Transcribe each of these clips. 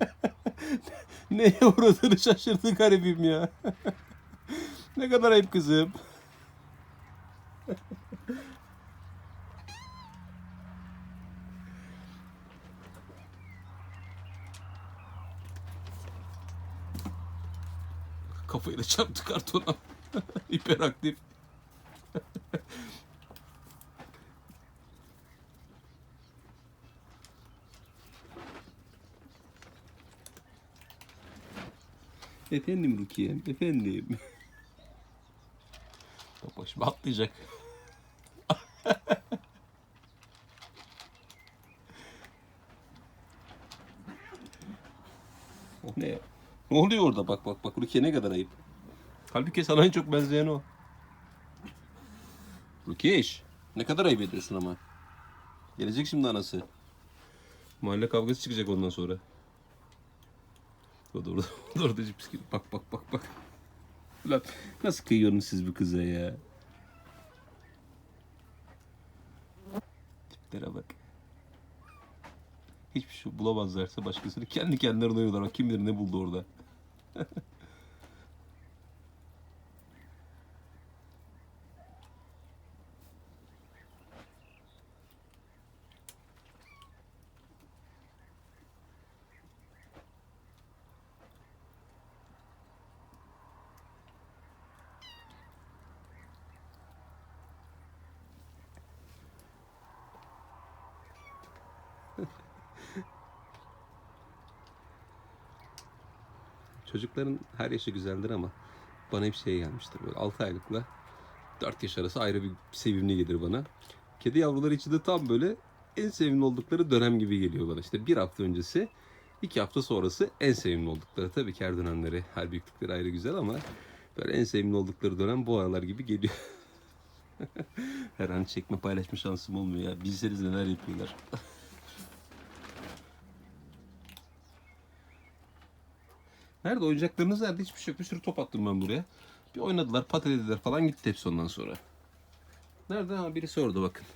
Neye uğradığını şaşırdı garibim ya. ne kadar ayıp kızım. Kafayı da çarptı kartona. Hiperaktif. Efendim Rukiye'm, efendim. Bak şimdi atlayacak. ne? Ne oluyor orada? Bak bak bak Rukiye ne kadar ayıp. Halbuki sana en çok benzeyen o. Rukiye iş. Ne kadar ayıp ediyorsun ama. Gelecek şimdi anası. Mahalle kavgası çıkacak ondan sonra. Da orada, orada cips gibi. Bak bak bak bak. Ulan nasıl kıyıyorsunuz siz bu kıza ya? Tiplere bak. Hiçbir şey bulamazlarsa başkasını kendi kendilerine uyuyorlar. Kim bilir ne buldu orada. Çocukların her yaşı güzeldir ama bana hep şey gelmiştir. Böyle 6 aylıkla 4 yaş arası ayrı bir sevimli gelir bana. Kedi yavruları için de tam böyle en sevimli oldukları dönem gibi geliyor bana. İşte bir hafta öncesi, iki hafta sonrası en sevimli oldukları. Tabii ki her dönemleri, her büyüklükleri ayrı güzel ama böyle en sevimli oldukları dönem bu aralar gibi geliyor. her an çekme paylaşma şansım olmuyor ya. Bilseniz neler yapıyorlar. Nerede oyuncaklarınız nerede? Hiçbir şey yok. Bir sürü top attım ben buraya. Bir oynadılar, patelediler falan gitti hepsi ondan sonra. Nerede? Ha birisi orada bakın.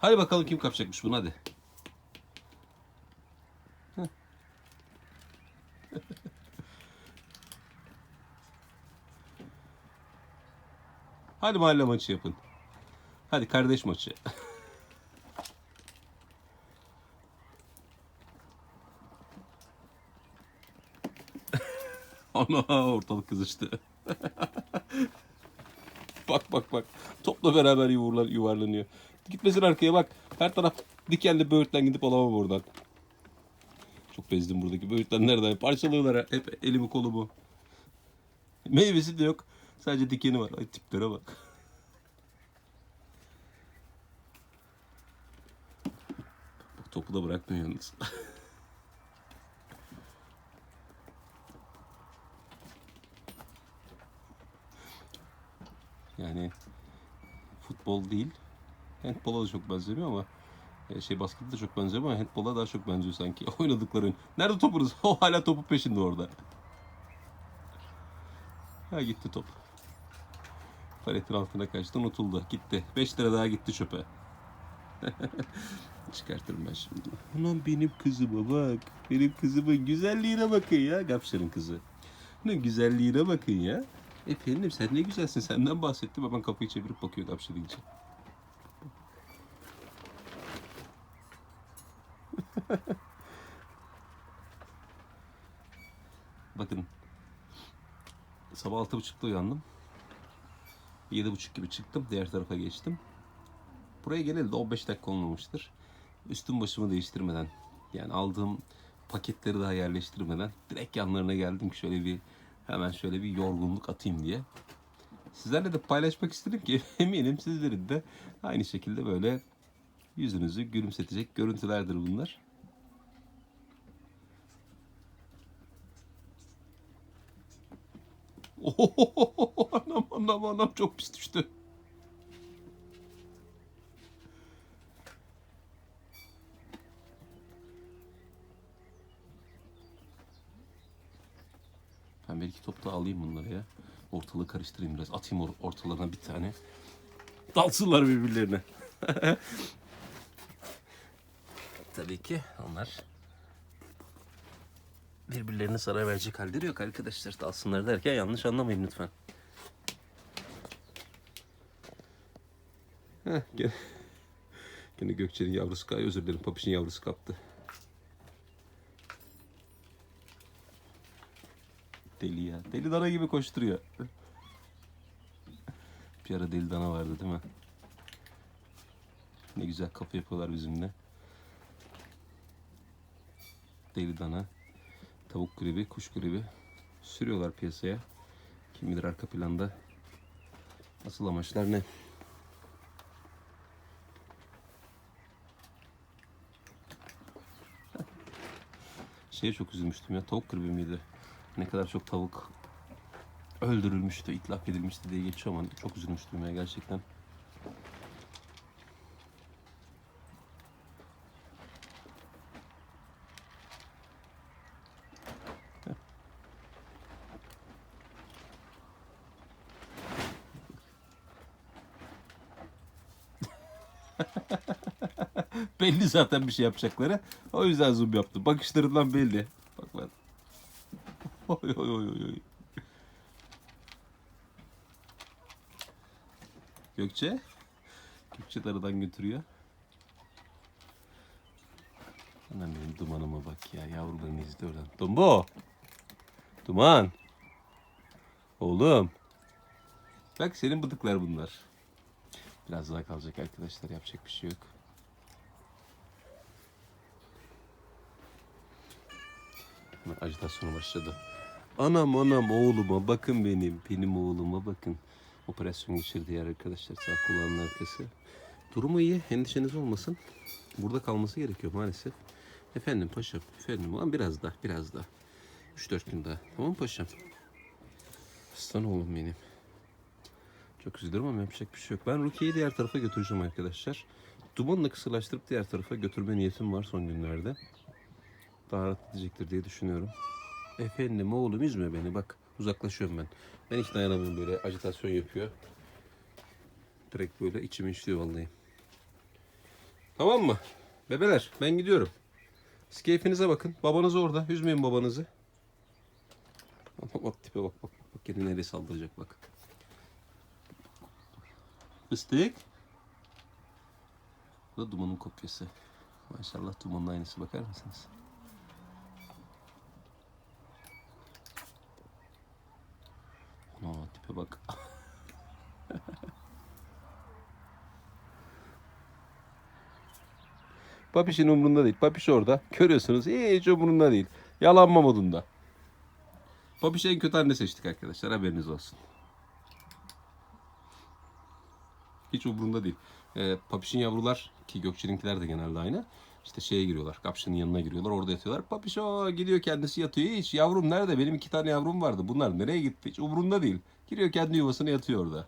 Hadi bakalım kim kapacakmış bunu hadi. Hadi mahalle maçı yapın. Hadi kardeş maçı. Ana ortalık kızıştı. bak bak bak. Topla beraber yuvarlan, yuvarlanıyor. Gitmesin arkaya bak. Her taraf dikenli böğürtlen gidip alamam buradan. Çok bezdim buradaki böğürtlen nereden? Parçalıyorlar hep elimi kolumu. Meyvesi de yok. Sadece dikeni var. Ay tiplere bak. Topu da bırakmıyor yalnız. yani futbol değil. Handbola da çok benzemiyor ama e, şey baskette de çok benziyor ama handbola daha çok benziyor sanki. Oynadıkları oyun. Nerede topunuz? O hala topu peşinde orada. Ha gitti top. Paletin altına kaçtı unutuldu. Gitti. 5 lira daha gitti çöpe. Çıkartırım ben şimdi. Anam benim kızıma bak. Benim kızımın güzelliğine bakın ya. Gapşar'ın kızı. Ne güzelliğine bakın ya. Efendim sen ne güzelsin. Senden bahsettim. Hemen kapıyı çevirip bakıyor Gapşar deyince. Bakın. Sabah altı buçukta uyandım. Yedi buçuk gibi çıktım. Diğer tarafa geçtim. Buraya geleli de 15 dakika olmamıştır. Üstüm başımı değiştirmeden yani aldığım paketleri daha yerleştirmeden direkt yanlarına geldim ki şöyle bir hemen şöyle bir yorgunluk atayım diye. Sizlerle de paylaşmak istedim ki eminim sizlerin de aynı şekilde böyle yüzünüzü gülümsetecek görüntülerdir bunlar. Ohohoho, anam anam anam çok pis düştü. Ben belki top da alayım bunları ya. Ortalığı karıştırayım biraz. Atayım or- ortalarına bir tane. Dalsınlar birbirlerine. Tabii ki onlar birbirlerini zarar verecek halleri yok arkadaşlar. Dalsınlar derken yanlış anlamayın lütfen. Heh, gene, gene Gökçe'nin yavrusu kay özür dilerim Papiş'in yavrusu kaptı. Deli ya. Deli dana gibi koşturuyor. Bir ara deli dana vardı değil mi? Ne güzel kapı yapıyorlar bizimle. Deli dana, tavuk gribi, kuş gribi sürüyorlar piyasaya. Kim bilir arka planda asıl amaçlar ne? Şeye çok üzülmüştüm ya tavuk gribi miydi? Ne kadar çok tavuk öldürülmüştü, itlaf edilmişti diye geçiyor ama çok üzülmüştüm ya gerçekten. belli zaten bir şey yapacakları. O yüzden zoom yaptım. Bakışlarından belli. Oy oy oy oy. Gökçe. Gökçe aradan götürüyor. Anam benim dumanıma bak ya. Yavrularını izle oradan. Dumbo. Duman. Oğlum. Bak senin bıdıklar bunlar. Biraz daha kalacak arkadaşlar. Yapacak bir şey yok. Hemen Ajitasyonu başladı. Anam anam oğluma bakın benim. Benim oğluma bakın. Operasyon geçirdi yer arkadaşlar. Sağ kulağının arkası. Durumu iyi. Endişeniz olmasın. Burada kalması gerekiyor maalesef. Efendim paşam. Efendim ulan biraz daha. Biraz daha. 3-4 gün daha. Tamam paşam. Aslan oğlum benim. Çok üzülürüm ama yapacak bir şey yok. Ben Rukiye'yi diğer tarafa götüreceğim arkadaşlar. Dumanla kısırlaştırıp diğer tarafa götürme niyetim var son günlerde. Daha rahat edecektir diye düşünüyorum. Efendim oğlum üzme beni bak uzaklaşıyorum ben. Ben hiç dayanamıyorum böyle ajitasyon yapıyor. Direkt böyle içim işliyor vallahi. Tamam mı? Bebeler ben gidiyorum. Siz keyfinize bakın. Babanız orada. Üzmeyin babanızı. Bak, bak tipe bak bak. Bak kendini nereye saldıracak bak. Fıstık. Bu da dumanın kopyası. Maşallah dumanın aynısı bakar mısınız? Tipe bak. Papiş'in umrunda değil. Papiş orada. Görüyorsunuz hiç umrunda değil. Yalanma modunda. Papiş en kötü anne seçtik arkadaşlar. Haberiniz olsun. Hiç umurunda değil. Ee, Papiş'in yavrular ki Gökçe'ninkiler de genelde aynı. İşte şeye giriyorlar. Kapşının yanına giriyorlar. Orada yatıyorlar. Papiş o gidiyor kendisi yatıyor. Hiç yavrum nerede? Benim iki tane yavrum vardı. Bunlar nereye gitti? Hiç umurunda değil. Giriyor kendi yuvasına yatıyor orada.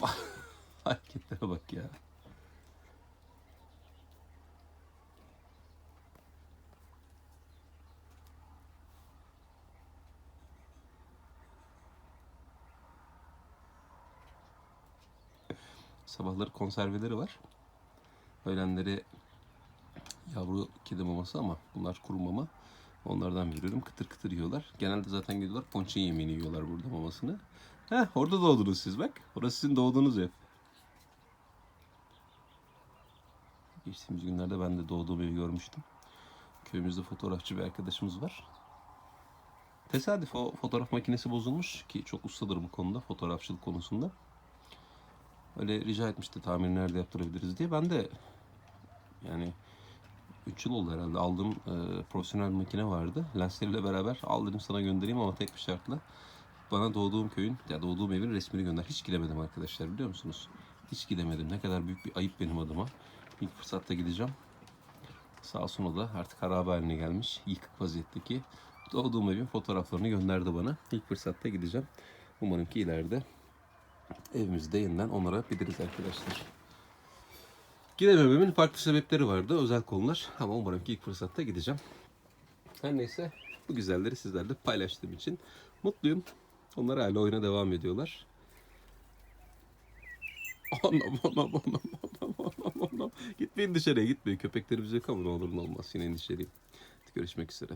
Hareketlere bak ya. Sabahları konserveleri var. Öğlenleri yavru kedi maması ama bunlar kuru mama. Onlardan veriyorum. Kıtır kıtır yiyorlar. Genelde zaten gidiyorlar ponçin yemeğini yiyorlar burada mamasını. Heh orada doğdunuz siz bak. Orası sizin doğduğunuz ev. Geçtiğimiz günlerde ben de doğduğum evi görmüştüm. Köyümüzde fotoğrafçı bir arkadaşımız var. Tesadüf o fotoğraf makinesi bozulmuş ki çok ustadır bu konuda fotoğrafçılık konusunda. Öyle rica etmişti tamir nerede yaptırabiliriz diye. Ben de yani 3 yıl oldu herhalde aldığım e, profesyonel bir makine vardı. Lensleriyle beraber al dedim sana göndereyim ama tek bir şartla. Bana doğduğum köyün ya doğduğum evin resmini gönder. Hiç gidemedim arkadaşlar biliyor musunuz? Hiç gidemedim. Ne kadar büyük bir ayıp benim adıma. İlk fırsatta gideceğim. Sağ olsun o da artık harabe haline gelmiş. Yıkık vaziyetteki doğduğum evin fotoğraflarını gönderdi bana. İlk fırsatta gideceğim. Umarım ki ileride evimizde yeniden onarabiliriz arkadaşlar. Gidemememin farklı sebepleri vardı. Özel konular. Ama umarım ki ilk fırsatta gideceğim. Her neyse bu güzelleri sizlerle paylaştığım için mutluyum. Onlar hala oyuna devam ediyorlar. Anam anam anam anam anam anam. Gitmeyin dışarıya gitmeyin. Köpeklerimiz yok ama ne olur ne olmaz. Yine dışarıya. Görüşmek üzere.